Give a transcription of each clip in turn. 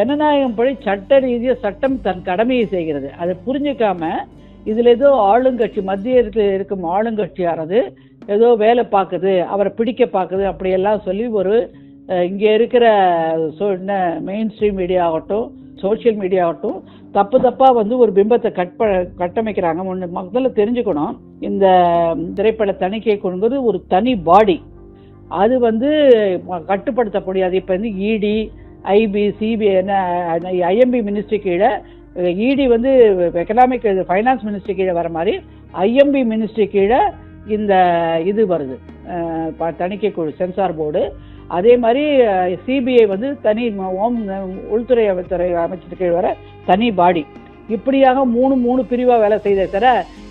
ஜனநாயகம் படி சட்ட ரீதியாக சட்டம் தன் கடமையை செய்கிறது. அதை புரிஞ்சுக்காம இதில் ஏதோ ஆளுங்கட்சி மத்தியத்தில் இருக்கும் ஆளுங்கட்சியானது ஏதோ வேலை பார்க்குது அவரை பிடிக்க பார்க்குது அப்படியெல்லாம் சொல்லி ஒரு இங்கே இருக்கிற சோ என்ன மெயின் ஸ்ட்ரீம் மீடியா ஆகட்டும் சோஷியல் மீடியா ஆகட்டும் தப்பு தப்பாக வந்து ஒரு பிம்பத்தை கட்ப கட்டமைக்கிறாங்க. ஒன்று முதல்ல தெரிஞ்சுக்கணும் இந்த திரைப்பட தணிக்கை கொள்வது ஒரு தனி பாடி அது வந்து கட்டுப்படுத்தக்கூடியது கட்டுப்படுத்த முடியாது இப்போ வந்து இடி ஐபி சிபிஐ என்ன ஐஎம்பி மினிஸ்ட்ரி கீழே இடி வந்து எக்கனாமிக் ஃபைனான்ஸ் மினிஸ்ட்ரி கீழே வர மாதிரி ஐஎம்பி மினிஸ்ட்ரி கீழே இந்த இது வருது. தணிக்கை குழு சென்சார் போர்டு அதே மாதிரி சிபிஐ வந்து தனி ஓம் உள்துறை அமைச்சரை அமைச்சர் கீழ் வர தனி பாடி இப்படியாக மூணு மூணு பிரிவாக வேலை செய்த தர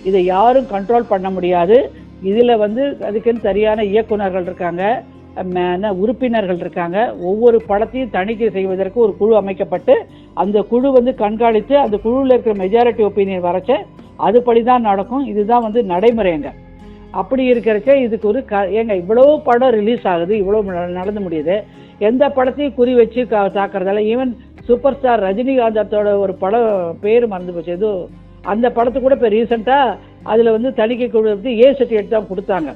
இதை யாரும் கண்ட்ரோல் பண்ண முடியாது. இதில் வந்து அதுக்குன்னு சரியான இயக்குனர்கள் இருக்காங்க. உறுப்பினர்கள் இருக்காங்க. ஒவ்வொரு படத்தையும் தணிக்கை செய்வதற்கு ஒரு குழு அமைக்கப்பட்டு அந்த குழு வந்து கண்காணித்து அந்த குழுவில் இருக்கிற மெஜாரிட்டி ஒப்பீனியன் வரைச்ச அதுபடி தான் நடக்கும். இதுதான் வந்து நடைமுறைங்க. அப்படி இருக்கிறச்ச இதுக்கு ஒரு க ஏங்க இவ்வளோ படம் ரிலீஸ் ஆகுது இவ்வளோ ந- நடந்து முடியுது. எந்த படத்தையும் குறி வச்சு கா தாக்குறதால ஈவன் சூப்பர் ஸ்டார் ரஜினிகாந்தத்தோட ஒரு படம் பேர் மறந்து போச்சு. ஏதோ அந்த படத்துக்கு கூட இப்போ ரீசெண்டாக அதில் வந்து தணிக்கை குழு வந்து ஏ சர்டிஃபிகேட் தான் கொடுத்தாங்க.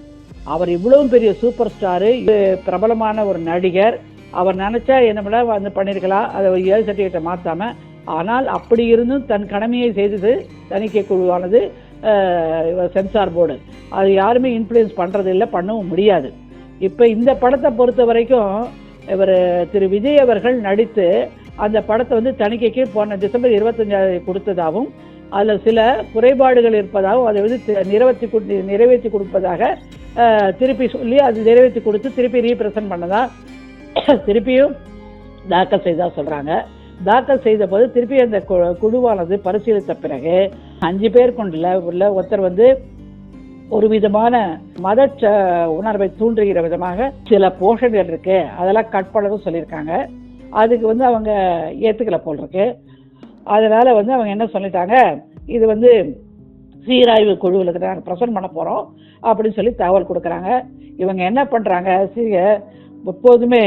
அவர் இவ்வளவு பெரிய சூப்பர் ஸ்டாரு இது பிரபலமான ஒரு நடிகர். அவர் நினைச்சா என்ன வந்து பண்ணியிருக்கலாம் அதை ஏழு சர்டிஃபிகேட்டை மாற்றாம ஆனால் அப்படி இருந்தும் தன் கடமையை செய்தது தணிக்கை குழுவானது சென்சார் போர்டு. அது யாருமே இன்ஃப்ளூயன்ஸ் பண்ணுறது இல்லை பண்ணவும் முடியாது. இப்போ இந்த படத்தை பொறுத்த வரைக்கும் இவர் திரு விஜய் அவர்கள் நடித்து அந்த படத்தை வந்து தணிக்கைக்கு போன டிசம்பர் இருபத்தஞ்சாவது கொடுத்ததாகவும் அதில் சில குறைபாடுகள் இருப்பதாகவும் அதை வந்து நிறைவேற்றி நிறைவேற்றி கொடுப்பதாக திருப்பி சொல்லி அது நிறைவேற்றி கொடுத்து திருப்பி ரீப்ரசன்ட் பண்ணதா? திருப்பியும் தாக்கல் செய்தா சொல்கிறாங்க தாக்கல் செய்த போது திருப்பி அந்த கு- குழுவானது பரிசீலித்த பிறகு அஞ்சு பேர் கொண்டுல உள்ள ஒருத்தர் வந்து ஒரு விதமான மத ச- உணர்வை தூண்டுகிற விதமாக சில போஷன்கள் இருக்கு. அதெல்லாம் கட் பண்ணதும் சொல்லியிருக்காங்க. அதுக்கு வந்து அவங்க ஏற்றுக்கலை போல் இருக்கு. அதனால வந்து அவங்க என்ன சொல்லிட்டாங்க? இது வந்து சீராய்வு குழுவில் நாங்கள் ப்ரெசன்ட் பண்ண போகிறோம் அப்படின்னு சொல்லி தகவல் கொடுக்குறாங்க. இவங்க என்ன பண்ணுறாங்க சீக எப்போதுமே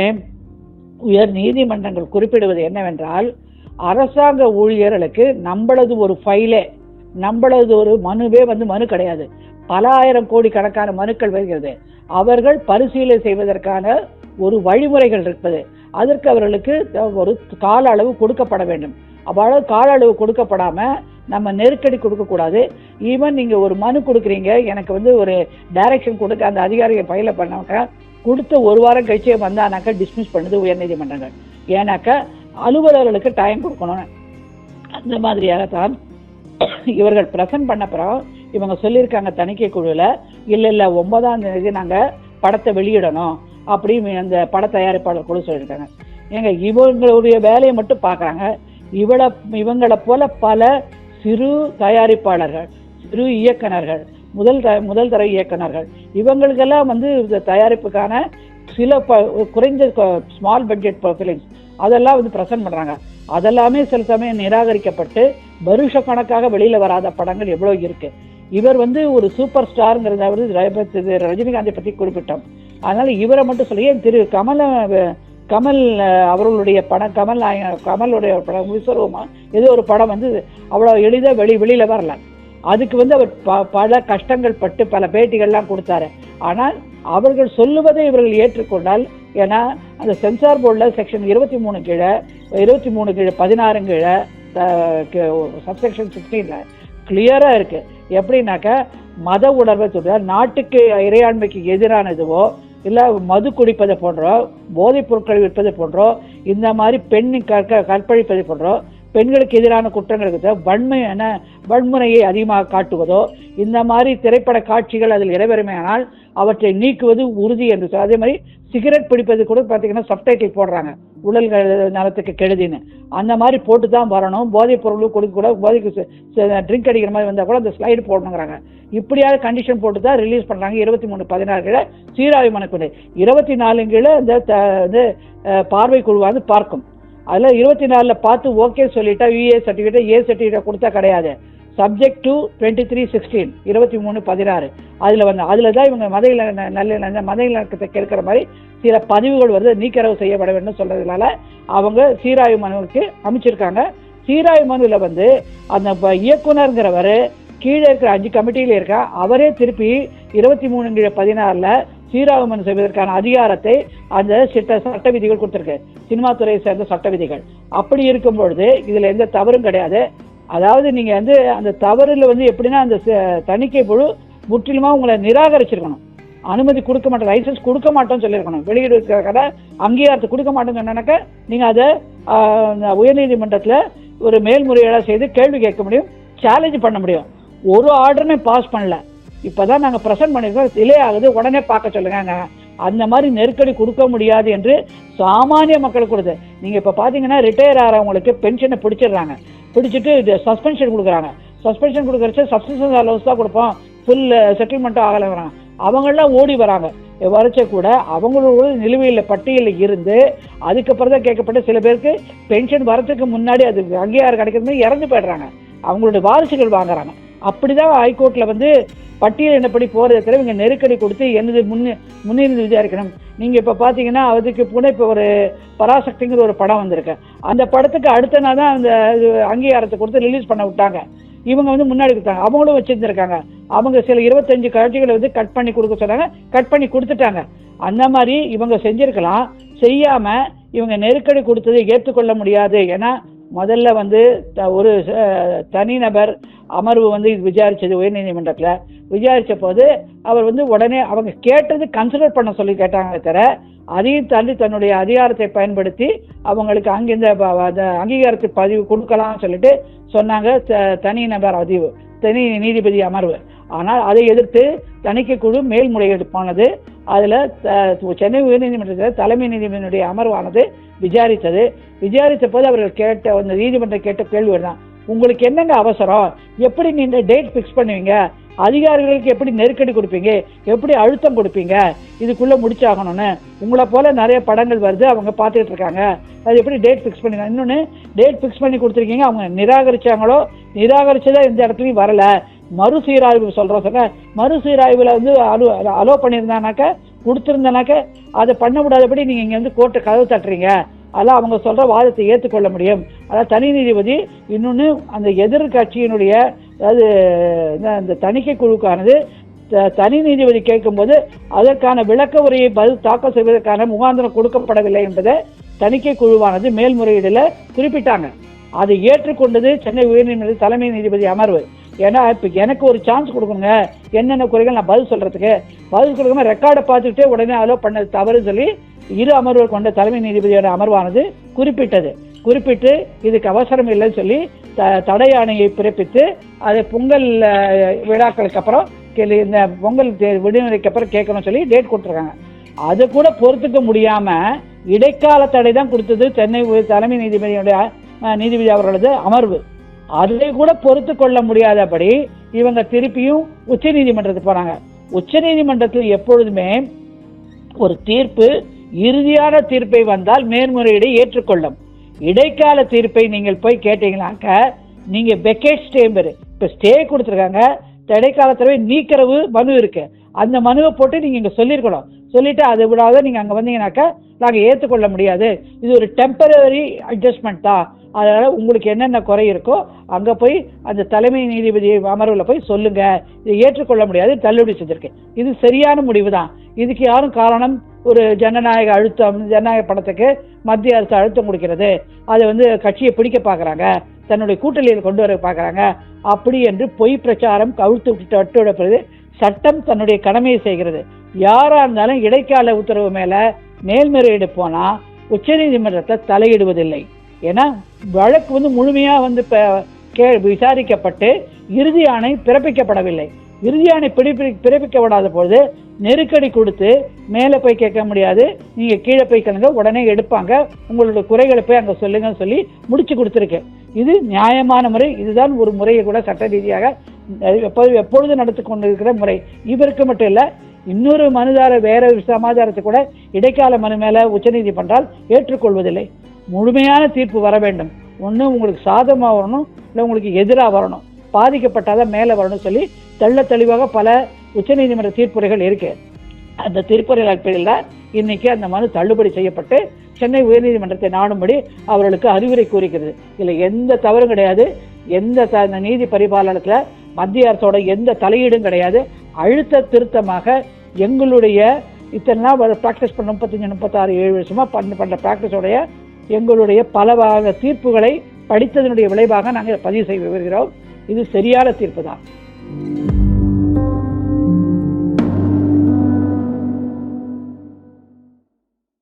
உயர் நீதிமன்றங்கள் குறிப்பிடுவது என்னவென்றால் அரசாங்க ஊழியர்களுக்கு நம்மளது ஒரு ஃபைலே நம்மளது ஒரு மனுவே வந்து மனு கிடையாது. பல ஆயிரம் கோடி கணக்கான மனுக்கள் வருகிறது. அவர்கள் பரிசீலனை செய்வதற்கான ஒரு வழிமுறைகள் இருப்பது. அதற்கு அவர்களுக்கு ஒரு கால அளவு கொடுக்கப்பட வேண்டும். அவ்வளவு கால அளவு கொடுக்கப்படாமல் நம்ம நெருக்கடி கொடுக்கக்கூடாது. ஈவன் நீங்கள் ஒரு மனு கொடுக்குறீங்க எனக்கு வந்து ஒரு டைரக்ஷன் கொடுக்க அந்த அதிகாரியை பயில பண்ணாக்க கொடுத்த ஒரு வாரம் கழிச்சே வந்தானாக்கா டிஸ்மிஸ் பண்ணுது உயர்நீதிமன்றங்கள். ஏன்னாக்கா அலுவலர்களுக்கு டைம் கொடுக்கணும். அந்த மாதிரியாகத்தான் இவர்கள் ப்ரெசன்ட் பண்ணப்புறம் இவங்க சொல்லியிருக்காங்க தணிக்கை குழுவில் இல்லை இல்லை ஒன்பதாம் தேதி நாங்கள் படத்தை வெளியிடணும். அப்படின்னு அந்த பட தயாரிப்பாளர் குழு சொல்லியிருக்காங்க. ஏங்க இவங்களுடைய வேலையை மட்டும் பார்க்குறாங்க. இவளை இவங்களை போல பல சிறு தயாரிப்பாளர்கள் சிறு இயக்குனர்கள் முதல் த முதல் தர இயக்குனர்கள் இவங்களுக்கெல்லாம் வந்து இந்த தயாரிப்புக்கான சில ப குறைந்த ஸ்மால் பட்ஜெட் ஃபிலிம்ஸ் அதெல்லாம் வந்து ப்ரெசென்ட் பண்ணுறாங்க அதெல்லாமே சில சமயம் நிராகரிக்கப்பட்டு வருஷ கணக்காக வெளியில் வராத படங்கள் எவ்வளோ இருக்கு. இவர் வந்து ஒரு சூப்பர் ஸ்டாருங்கிறத வந்து ரஜினிகாந்தை பற்றி குறிப்பிட்டோம். அதனால இவரை மட்டும் சொல்லி திரு கமல கமல் அவர்களுடைய படம் கமல் கமலுடைய படம் விஸ்வரூபமா? ஏதோ ஒரு படம் வந்து அவ்வளோ எளிதாக வெளி வெளியில் வரல. அதுக்கு வந்து அவர் ப பல கஷ்டங்கள் பட்டு பல பேட்டிகள்லாம் கொடுத்தாரு. ஆனால் அவர்கள் சொல்லுவதை இவர்கள் ஏற்றுக்கொண்டால் ஏன்னா அந்த சென்சார் போர்டில் செக்ஷன் இருபத்தி மூணு கீழே இருபத்தி மூணு கீழே பதினாறு கீழே சப்செக்ஷன் சிக்ஸ்டீனில் கிளியராக இருக்குது எப்படின்னாக்கா மத உணர்வை சொல்ற நாட்டுக்கு இறையாண்மைக்கு எதிரானதுவோ இல்லை மது குடிப்பதை போன்றோ போதைப் பொருட்களை விற்பது போன்றோ இந்த மாதிரி பெண் கற்க கற்பழிப்பது போன்றோ பெண்களுக்கு எதிரான குற்றங்களுக்கு வன்மையான வன்முறையை அதிகமாக காட்டுவதோ இந்த மாதிரி திரைப்பட காட்சிகள் அதில் இடம்பெறுமையானால் அவற்றை நீக்குவது உறுதி என்று சொல் அதே மாதிரி சிகரெட் பிடிப்பது கூட பார்த்தீங்கன்னா சப்டைட்டில் போடுறாங்க. உடல் நலத்துக்கு கெடுதின்னு. அந்த மாதிரி போட்டு தான் வரணும். போதைப் பொருளும் கொடுக்க கூட போதைக்கு ட்ரிங்க் அடிக்கிற மாதிரி வந்தால் கூட அந்த ஸ்லைடு போடணுங்கிறாங்க. இப்படியாவது கண்டிஷன் போட்டு தான் ரிலீஸ் பண்ணுறாங்க இருபத்தி மூணு பதினாறு கீழே சீராய்வு மனக்குழு இருபத்தி நாலு கீழே இந்த த- பார்வை குழுவாந்து பார்க்கும். அதில் இருபத்தி நாலில் பார்த்து ஓகே சொல்லிட்டா யூஏ சர்டிஃபிகேட் ஏ சர்டிஃபிகேட் கொடுத்தா கிடையாது. Subject to twenty three sixteen இருபத்தி மூணு பதினாறு. அதில் வந்து அதில் தான் இவங்க மத இல நல்ல மத இலக்கத்தை கேட்குற மாதிரி சில பதிவுகள் வருது நீக்கரவு செய்யப்பட வேண்டும் சொல்கிறதுனால அவங்க சீராய்வு மனுவுக்கு அமைச்சிருக்காங்க. சீராய்வு மனுவில் வந்து அந்த ப- இயக்குனருங்கிறவர் கீழே இருக்கிற அஞ்சு கமிட்டியில் இருக்கா அவரே திருப்பி இருபத்தி மூணு கீழே பதினாறில் சீராய்வு மனு செய்வதற்கான அதிகாரத்தை அந்த சிட்ட சட்ட விதிகள் கொடுத்துருக்கு. சினிமா துறையை சேர்ந்த சட்ட விதிகள். அப்படி இருக்கும் பொழுது இதில் எந்த தவறும் கிடையாது. அதாவது நீங்கள் வந்து அந்த தவறில் வந்து எப்படின்னா அந்த ச- தணிக்கை குழு முற்றிலுமாக உங்களை நிராகரிச்சிருக்கணும். அனுமதி கொடுக்க மாட்டோம் லைசன்ஸ் கொடுக்க மாட்டோம்னு சொல்லியிருக்கணும். வெளியிடுவதற்காக அங்கீகாரத்தை கொடுக்க மாட்டோம்னு சொன்னாக்க நீங்கள் அதை இந்த உயர்நீதிமன்றத்தில் ஒரு மேல்முறையீடாக செய்து கேள்வி கேட்க முடியும் சேலஞ்ச் பண்ண முடியும். ஒரு ஆர்டருமே பாஸ் பண்ணல. இப்போ தான் நாங்கள் ப்ரெசென்ட் பண்ணியிருக்கோம் டிலே ஆகுது உடனே பார்க்க சொல்லுங்க அந்த மாதிரி நெருக்கடி கொடுக்க முடியாது என்று சாமானிய மக்களுக்கு கொடுது நீங்கள் இப்போ பார்த்தீங்கன்னா ரிட்டையர் ஆகிறவங்களுக்கு பென்ஷனை பிடிச்சிடுறாங்க. பிடிச்சிட்டு சஸ்பென்ஷன் கொடுக்குறாங்க. சஸ்பென்ஷன் கொடுக்குறச்சு சப்ஸ்டிஷன் அலோன்ஸ் தான் கொடுப்போம். ஃபுல் செட்டில்மெண்ட்டும் ஆகலை வராங்க. ஓடி வராங்க. வரைச்ச கூட அவங்களோட நிலுவையில் பட்டியலில் இருந்து அதுக்கப்புறம் தான் கேட்கப்பட்ட சில பேருக்கு பென்ஷன் வரத்துக்கு முன்னாடி அது அங்கீகாரம் கிடைக்கிறது இறந்து போயிடுறாங்க. அவங்களோட வாரிசுகள் வாங்குறாங்க. அப்படிதான் ஹைகோர்ட்ல வந்து பட்டியல் என்னப்படி போறதை இவங்க நெருக்கடி கொடுத்து என்னது முன்னே முன்னிருந்து விசாரிக்கணும். நீங்கள் இப்போ பார்த்தீங்கன்னா அதுக்கு கூட இப்போ ஒரு பராசக்திங்கிற ஒரு படம் வந்திருக்கு. அந்த படத்துக்கு அடுத்த நாள் தான் அந்த இது அங்கீகாரத்தை கொடுத்து ரிலீஸ் பண்ண விட்டாங்க. இவங்க வந்து முன்னாடி கொடுத்தாங்க. அவங்களும் வச்சுருந்துருக்காங்க. அவங்க சில இருபத்தஞ்சு காட்சிகளை வந்து கட் பண்ணி கொடுக்க சொன்னாங்க. கட் பண்ணி கொடுத்துட்டாங்க. அந்த மாதிரி இவங்க செஞ்சிருக்கலாம். செய்யாமல் இவங்க நெருக்கடி கொடுத்ததை ஏற்றுக்கொள்ள முடியாது. ஏன்னா முதல்ல வந்து த- ஒரு தனிநபர் அமர்வு வந்து இது விசாரித்தது உயர்நீதிமன்றத்தில் விசாரித்த போது அவர் வந்து உடனே அவங்க கேட்டது கன்சிடர் பண்ண சொல்லி கேட்டாங்களே தவிர அதையும் தாண்டி தன்னுடைய அதிகாரத்தை பயன்படுத்தி அவங்களுக்கு அங்கிருந்த அங்கீகாரத்தை பதிவு கொடுக்கலாம்னு சொல்லிட்டு சொன்னாங்க த- தனிநபர் அதிவு தனி நீதிபதி அமர்வு. ஆனால் அதை எதிர்த்து தணிக்கை குழு மேல்முறையீடு போனது அதில் சென்னை உயர்நீதிமன்றத்தில் தலைமை நீதிபதியினுடைய அமர்வானது விசாரித்தது. விசாரித்த போது அவர்கள் கேட்ட அந்த நீதிமன்றம் கேட்ட கேள்வி தான். உங்களுக்கு என்னங்க அவசரம்? எப்படி நீங்கள் டேட் ஃபிக்ஸ் பண்ணுவீங்க? அதிகாரிகளுக்கு எப்படி நெருக்கடி கொடுப்பீங்க? எப்படி அழுத்தம் கொடுப்பீங்க? இதுக்குள்ளே முடிச்சாகணும்னு. உங்களை போல நிறைய படங்கள் வருது அவங்க பார்த்துட்டு இருக்காங்க. அது எப்படி டேட் ஃபிக்ஸ் பண்ணுங்க? இன்னொன்று டேட் ஃபிக்ஸ் பண்ணி கொடுத்துருக்கீங்க அவங்க நிராகரிச்சாங்களோ நிராகரிச்சதா எந்த இடத்துலையும் வரலை. மறுசீராய்வு சொல்கிறோம் சொன்ன மறுசீராய்வில் வந்து அலோ அலோ பண்ணியிருந்தானாக்க கொடுத்துருந்தானாக்க அதை பண்ண முடியாதபடி நீங்கள் இங்கே வந்து கோர்ட்டை கதவு தட்டுறீங்க. அதெல்லாம் அவங்க சொல்கிற வாதத்தை ஏற்றுக்கொள்ள முடியும். அதாவது தனி நீதிபதி இன்னொன்று அந்த எதிர்கட்சியினுடைய அதாவது இந்த- இந்த தணிக்கை குழுக்கானது த- தனி நீதிபதி கேட்கும்போது அதற்கான விளக்க உரையை பதில் தாக்கல் செய்வதற்கான முகாந்திரம் கொடுக்கப்படவில்லை என்பதை தணிக்கை குழுவானது மேல்முறையீடில் குறிப்பிட்டாங்க. அதை ஏற்றுக்கொண்டது சென்னை உயர்நீதிமன்ற தலைமை நீதிபதி அமர்வு. ஏன்னா இப்போ எனக்கு ஒரு சான்ஸ் கொடுக்கணுங்க. என்னென்ன குறைகள் நான் பதில் சொல்கிறதுக்கு பதில் கொடுக்காம ரெக்கார்டை பார்த்துக்கிட்டே உடனே அலோ பண்ணது தவறு சொல்லி இரு அமர்வுகள் கொண்ட தலைமை நீதிபதியோட அமர்வானது குறிப்பிட்டது. குறிப்பிட்டு இதுக்கு அவசரம் இல்லைன்னு சொல்லி த தடை ஆணையை பிறப்பித்து அதை பொங்கல் விழாக்களுக்கு அப்புறம் கேள்வி இந்த பொங்கல் தே- விடுமுறைக்கு அப்புறம் கேட்கணும்னு சொல்லி டேட் கொடுத்துருக்காங்க. அது கூட பொறுத்துக்க முடியாமல் இடைக்கால தடை தான் கொடுத்தது சென்னை தலைமை நீதிபதியுடைய நீதிபதி அவர்களது அமர்வு. அதை கூட பொறுத்து கொள்ள முடியாதபடி இவங்க திருப்பியும் உச்ச நீதிமன்றத்துக்கு போனாங்க உச்ச நீதிமன்றத்தில் எப்பொழுதுமே ஒரு தீர்ப்பு இறுதியான தீர்ப்பை வந்தால் மேல்முறையீடு ஏற்றுக்கொள்ளும். இடைக்கால தீர்ப்பை நீங்கள் போய் கேட்டீங்கன்னாக்க நீங்க பெக்கேட் ஸ்டே பேரு. இப்ப ஸ்டே கொடுத்துருக்காங்க இடைக்காலத்தில் நீக்கிறவு மனு இருக்கு. அந்த மனுவை போட்டு நீங்க இங்க சொல்லியிருக்கணும். சொல்லிட்டு அதை விடாத நீங்க அங்க வந்தீங்கன்னாக்கா நாங்கள் ஏற்றுக்கொள்ள முடியாது. இது ஒரு டெம்பரரி அட்ஜஸ்ட்மெண்ட் தான். அதனால் உங்களுக்கு என்னென்ன குறை இருக்கோ அங்கே போய் அந்த தலைமை நீதிபதி அமர்வில் போய் சொல்லுங்க. இதை ஏற்றுக்கொள்ள முடியாது தள்ளுபடி செஞ்சுருக்கேன். இது சரியான முடிவு தான் இதுக்கு யாரும் காரணம்? ஒரு ஜனநாயக அழுத்தம் ஜனநாயக படத்துக்கு மத்திய அரசு அழுத்தம் கொடுக்கிறது. அதை வந்து கட்சியை பிடிக்க பார்க்குறாங்க தன்னுடைய கூட்டணியில் கொண்டு வர பார்க்குறாங்க அப்படி என்று பொய் பிரச்சாரம் கவிழ்த்து விட்டு விட்டு விடப்படுது சட்டம் தன்னுடைய கடமையை செய்கிறது. யாராக இருந்தாலும் இடைக்கால உத்தரவு மேலே மேல்முறையீடு போனால் உச்சநீதிமன்றத்தை தலையிடுவதில்லை. ஏன்னா வழக்கு வந்து முழுமையாக வந்து இப்போ கே- விசாரிக்கப்பட்டு இறுதி ஆணை பிறப்பிக்கப்படவில்லை. இறுதி ஆணை பிறப்பி பிறப்பிக்கப்படாத பொழுது நெருக்கடி கொடுத்து மேலே போய் கேட்க முடியாது. நீங்கள் கீழே போய் கலங்க உடனே எடுப்பாங்க. உங்களோட குறைகளை போய் அங்கே சொல்லுங்கன்னு சொல்லி முடிச்சு கொடுத்துருக்கு. இது நியாயமான முறை. இதுதான் ஒரு முறையை கூட சட்ட ரீதியாக எப்போது எப்பொழுது நடத்தி கொண்டிருக்கிற முறை. இவருக்கு மட்டும் இல்லை இன்னொரு மனுதார வேற ஒரு சமாதாரத்தை கூட இடைக்கால மனு மேலே உச்சநீதிமன்றால் ஏற்றுக்கொள்வதில்லை. முழுமையான தீர்ப்பு வர வேண்டும். ஒன்று உங்களுக்கு சாதமாக வரணும் இல்லை உங்களுக்கு எதிராக வரணும். பாதிக்கப்பட்டாதான் மேலே வரணும்னு சொல்லி தெள்ள தெளிவாக பல உச்சநீதிமன்ற தீர்ப்புரைகள் இருக்கு. அந்த தீர்ப்புரைகள் அடிப்படையில் தான் இன்னைக்கு அந்த மனு தள்ளுபடி செய்யப்பட்டு சென்னை உயர்நீதிமன்றத்தை நாடும்படி அவர்களுக்கு அறிவுரை கூறிக்கிறது இதில் எந்த தவறும் கிடையாது. எந்த த இந்த நீதி பரிபாலனத்தில் மத்திய அரசோட எந்த தலையீடும் கிடையாது. அழுத்த திருத்தமாக எங்களுடைய இத்தனை நாள் ப்ராக்டிஸ் பண்ண முப்பத்தஞ்சு முப்பத்தாறு ஏழு வருஷமாக பண்ண பண்ணுற ப்ராக்டிஸோடைய எங்களுடைய பல வகை தீர்ப்புகளை படித்ததனுடைய விளைவாக நாங்கள் பதிவு செய்து வருகிறோம். இது சரியான தீர்ப்பு தான்.